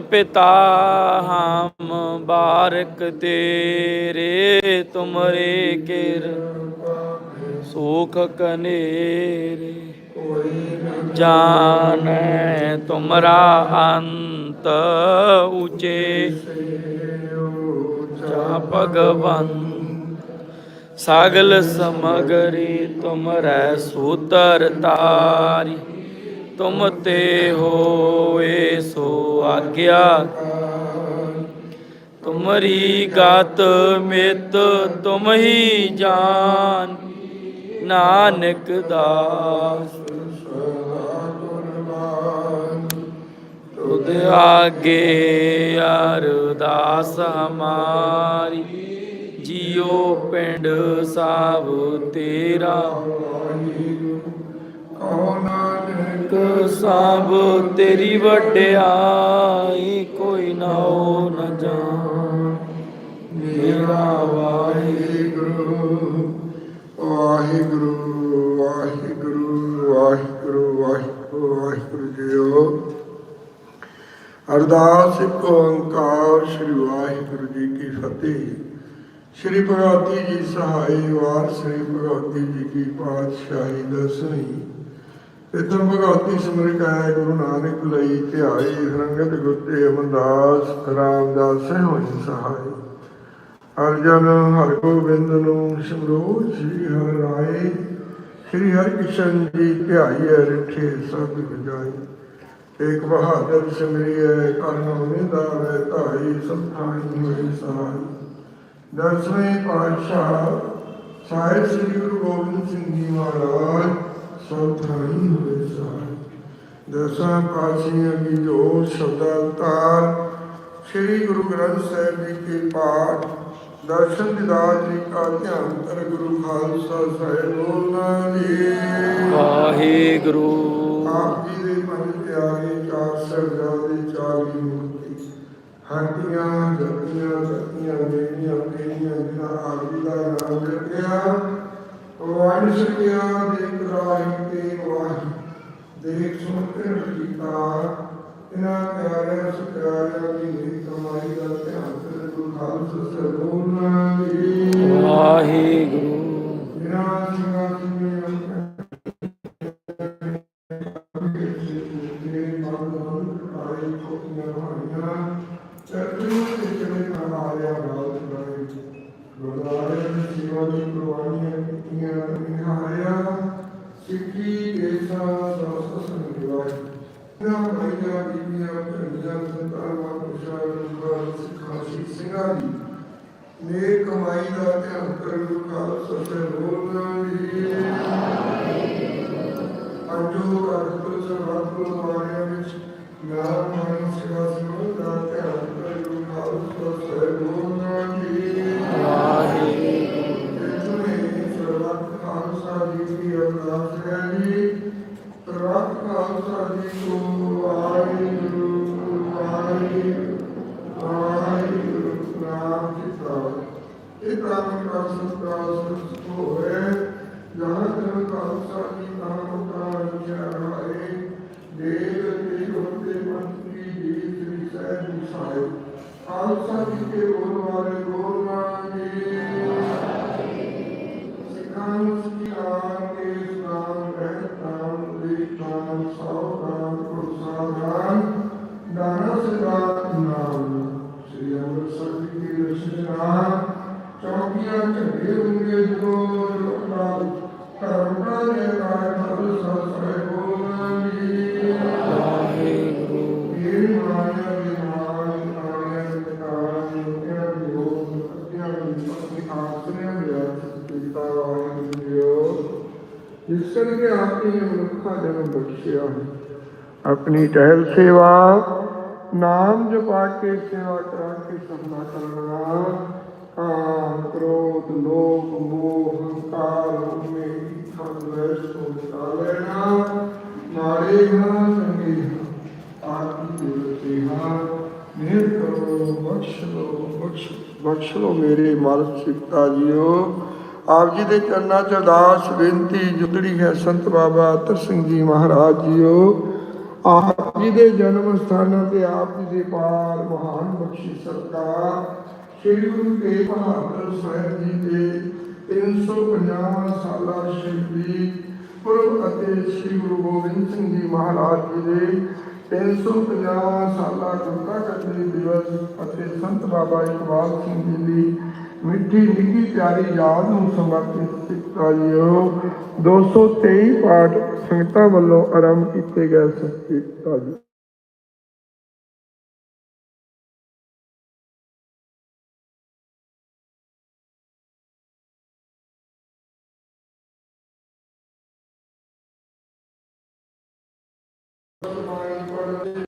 ਪਿਤਾ ਹਮ ਬਾਰਕ ਤੇਰੇ ਤੁਮਰੇ ਕਿਰ, ਸੁਖ ਕਨੇਰੇ ਜਾਣੈ ਤੁਮਰਾ ਅੰਤ ਉਚੇ। ਜਾ ਭਗਵਨ ਸਾਗਲ ਸਮਗਰੀ ਤੁਮਰੈ ਸੂਤਰ ਤਾਰੀ। ਤੁਮ ਤੇ ਹੋਏ ਸੋ ਆਗਿਆ। ਤੁਮਰੀ ਗਤ ਮਿਤ ਤੁਮ ਹੀ ਜਾਨ, ਨਾਨਕ ਦਾਸ। ਤੁਧ ਆਗੇ ਅਰਦਾਸ ਹਮਾਰੀ ਜਿਉ ਪਿੰਡ ਸਾਬ ਤੇਰਾ। ਹੋਈ ਕੌਣਾ ਸਭ ਤੇਰੀ ਵਡਿਆਈ ਕੋਈ ਨਾ ਹੋ ਨ ਜਾਣ। ਮੇਰਾ ਵਾਹਿਗੁਰੂ ਵਾਹਿਗੁਰੂ ਵਾਹਿਗੁਰੂ ਵਾਹਿਗੁਰੂ ਵਾਹਿਗੁਰੂ ਵਾਹਿਗੁਰੂ ਜੀਓ। ਅਰਦਾਸ ਇੱਕ ਓੰਕਾਰ ਸ੍ਰੀ ਵਾਹਿਗੁਰੂ ਜੀ ਕੀ ਫਤਿਹ। ਸ੍ਰੀ ਭਗਵਤੀ ਜੀ ਸਹਾਈ ਵਾਰ, ਸ੍ਰੀ ਭਗਵਤੀ ਜੀ ਕੀ ਪਾਤਸ਼ਾਹੀ ਦਸਵੀਂ ਇਤਨ ਭਗਵਤੀ ਸਿਮਰ ਕੈ ਗੁਰੂ ਨਾਨਕ ਲਈ ਧਿਆਈ ਰੰਗਤ ਗੁੱਤੇ ਅਮਰਦਾਸ, ਰਾਮਦਾਸ ਹੋਈ ਸਹਾਈ ਅਰਜਨ ਹਰ ਗੋਬਿੰਦ ਨੂੰ ਸਿਮਰੋ ਸ੍ਰੀ ਹਰਿ ਰਾਏ, ਸ੍ਰੀ ਹਰਿ ਕ੍ਰਿਸ਼ਨ ਜੀ ਧਿਆਈ ਰਿਠੇ ਸਭ ਗਜਾਈ ਏਕ ਬਹਾਦਰ ਸਿਮਰਿਐ ਕਰਮ ਵਿਦਾ ਵੈ ਧਾਈ ਸਭ ਹੋਈ ਸਹਾਈ। ਦਸਵੇਂ ਪਾਤਸ਼ਾਹ, ਸਾਹਿਬ ਸ੍ਰੀ ਗੁਰੂ ਗੋਬਿੰਦ ਸਿੰਘ ਜੀ ਮਹਾਰਾਜ ਸਭ ਥਾਈ ਹੋਏ ਸਹਾਈ ਦਸਾਂ ਪਾਤਸ਼ਾਹਾਂ ਦੀ ਜੋ ਸ਼ਬਦਾਵਤਾਰ ਸ੍ਰੀ ਗੁਰੂ ਗ੍ਰੰਥ ਸਾਹਿਬ ਜੀ ਕੇ ਪਾਠ ਦਰਸ਼ਨ ਦਿਦਾਰ ਜੀ ਕਾ ਧਿਆਨ ਕਰ ਗੁਰੂ ਖਾਲਸਾ ਸਾਹਿਬ ਜੀ। ਵਾਹਿਗੁਰੂ। ਆਪ ਜੀ ਦੇ ਪੰਜ ਪਿਆਰੇ ਚਾਰ ਸਰਦਾਰੇ ਚਾਲੀ ਮੂਰਤੀ। ਹੱਟੀਆਂ ਜੱਤੀਆਂ ਸਤੀਆਂ ਦੇਵੀਆਂ ਤੇਰੀਆਂ ਜਿਨ੍ਹਾਂ ਆਪ ਜੀ ਦਾ ਨਾਮ ਰੱਖਿਆ ਵੰਡ ਸਕਿਆ ਦੇਖ ਰਾਹੀ ਤੇ ਵਾਹੀ। ਦੇਖ ਸੁਣ ਕੇ ਕੀਤਾ ਇਹਨਾਂ ਪਿਆਰਿਆਂ ਸਤਿਕਾਰਿਆਂ ਦੀ ਨਿਤ ਕਮਾਈ ਦਾ ਧਿਆਨ ਕਰ ਗੁਰੂ ਖਾਲਸਾ ਬੋਲਣਾ ਜੀ ਵਾਹਿਗੁਰੂ। ਜਿਨ੍ਹਾਂ ਸਿੰਘਾਂ ਸਿੰਘਾਂ ਨੇ ਕਮਾਈ ਦਾ ਧਿਆਨ ਕਰ ਗੁਰੂ ਖਾਲਸਾ ਸਾਹਿਬ ਬੋਲਣਾ ਜੀ ਅੰਜੋ ਅਰਥ ਸਰਵਤ ਮਾਰਿਆ ਵਿੱਚ ਨਾਮ ਮਾਨ ਸੇਵਾ ਸਮੂਹ ਦਾ ਧਿਆਨ ਕਰ ਗੁਰੂ ਖਾਲਸਾ ਸਾਹਿਬ ਬੋਲਣਾ ਜੀ ਵਾਹਿਗੁਰੂ ਜਿਤਨੇ ਸਰਵਤ ਖਾਲਸਾ ਜੀ ਦੀ ਅਰਦਾਸ ਹੈ ਜੀ। ਸਰਵਤ ਖਾਲਸਾ ਜੀ ਕੋ ਵਾਹਿਗੁਰੂ ਇਹ ਪ੍ਰਾਪਤ ਕਰ ਸਕਦਾ ਸਤ ਹੋਏ ਜਹਾਂ ਜਨ ਖਾਲਸਾ ਜੀ ਨਾਮ ਦਾ ਵਿਚਾਰਾਏ ਦੇਵ ਤੇ ਹੋਤੇ ਮੰਤਰੀ ਜੀ ਸ੍ਰੀ ਸਹਿਜ ਜੀ ਸਾਹਿਬ ਖਾਲਸਾ ਜੀ ਕੇ ਬੋਲ ਵਾਲੇ ਬੋਲਣਾ ਜੀ ਸਿੱਖਾਂ ਕੀ ਆਨ ਕੇ ਨਾਮ ਰਹਿਤ ਨਾਮ ਦੇਖ ਨਾਮ ਸੌ ਨਾਮ ਪ੍ਰਸਾਦਾਨ ਦਾਨਾ ਸਦਾ ਨਾਮ ਸ੍ਰੀ ਅੰਮ੍ਰਿਤਸਰ ਜੀ ਕੀ ਰਚਨਾ ਚੌਕੀਆਂ ਝੰਡੇ ਹੁੰਦੇ ਜੋ ਲੋਕਾਂ ਕਰਮਾ ਦੇ ਕਾਰਨ ਖਾਲਸਾ ਸਾਹਿਬ ਬੋਲਾਂਗੇ ਵਾਹਿਗੁਰੂ ਇਹ ਮਾਇਆ ਦੇ ਨਾਲ ਮਾਇਆ ਦੇ ਕਾਰਨ ਲੋਕਾਂ ਦੇ ਦੀ ਪਤਨੀ ਆਸਰਿਆਂ ਦੇ ਅਰਥ ਕੀਤਾ ਵਾਹਿਗੁਰੂ ਜਿਸ ਕਰਕੇ ਆਪਣੀ ਮਨੁੱਖਾ ਜਨਮ ਬਖਸ਼ਿਆ। ਆਪਣੀ ਟਹਿਲ ਸੇਵਾ, ਨਾਮ ਜਪਾ ਕੇ ਸੇਵਾ ਕਰਾ ਕੇ ਸਭਨਾ ਕਰਨਾ। ਕਾਮ ਕ੍ਰੋਧ ਲੋਭ ਮੋਹ, ਹੰਕਾਰ, ਉਮੇ ਇਥਾ ਵੈਸ ਤੋਂ ਨਿਕਾ ਲੈਣਾ। ਮਾਰੇ ਨਾ ਸੰਗੀ ਆਪ ਦੀ ਹਾਂ ਮਿਹਰ ਕਰੋ, ਬਖਸ਼ ਲੋ ਬਖਸ਼ ਬਖਸ਼ ਲੋ ਮੇਰੇ ਮਾਲਕ ਸਿਕਤਾ ਜੀਓ। ਆਪ ਜੀ ਦੇ ਚਰਨਾਂ ਚ ਅਰਦਾਸ, ਬੇਨਤੀ ਜੁੜੜੀ ਹੈ ਸੰਤ ਬਾਬਾ ਅਤਰ ਸਿੰਘ ਜੀ ਮਹਾਰਾਜ ਜੀਓ। ਆਪ ਜੀ ਦੇ ਜਨਮ ਸਥਾਨਾਂ ਤੇ ਆਪ ਜੀ ਦੇ ਪਾਰ ਮਹਾਨ ਬਖਸ਼ੀ ਸਰਕਾਰ ਸ੍ਰੀ ਗੁਰੂ ਤੇਗ ਬਹਾਦਰ ਸਾਹਿਬ ਜੀ ਦੇ 350 ਸਾਲਾ ਸ਼ਹੀਦੀ ਪੁਰਬ ਅਤੇ ਸ੍ਰੀ ਗੁਰੂ ਗੋਬਿੰਦ ਸਿੰਘ ਜੀ ਮਹਾਰਾਜ ਜੀ ਦੇ 350 ਸਾਲਾ ਗੁਰਤਾ ਗੱਦੀ ਦਿਵਸ ਅਤੇ ਸੰਤ ਬਾਬਾ ਇਕਬਾਲ ਸਿੰਘ ਜੀ ਦੀ ਮਿੱਠੀ ਨਿੱਕੀ ਪਿਆਰੀ ਯਾਦ ਨੂੰ ਸਮਰਪਿਤ ਕੀਤਾ ਜੀਓ 223 ਪਾਠ ਸੰਗਤਾਂ ਵੱਲੋਂ ਆਰੰਭ ਕੀਤੇ ਗਏ ਸੰਕੀਰਤਾ ਜੀ। Lord,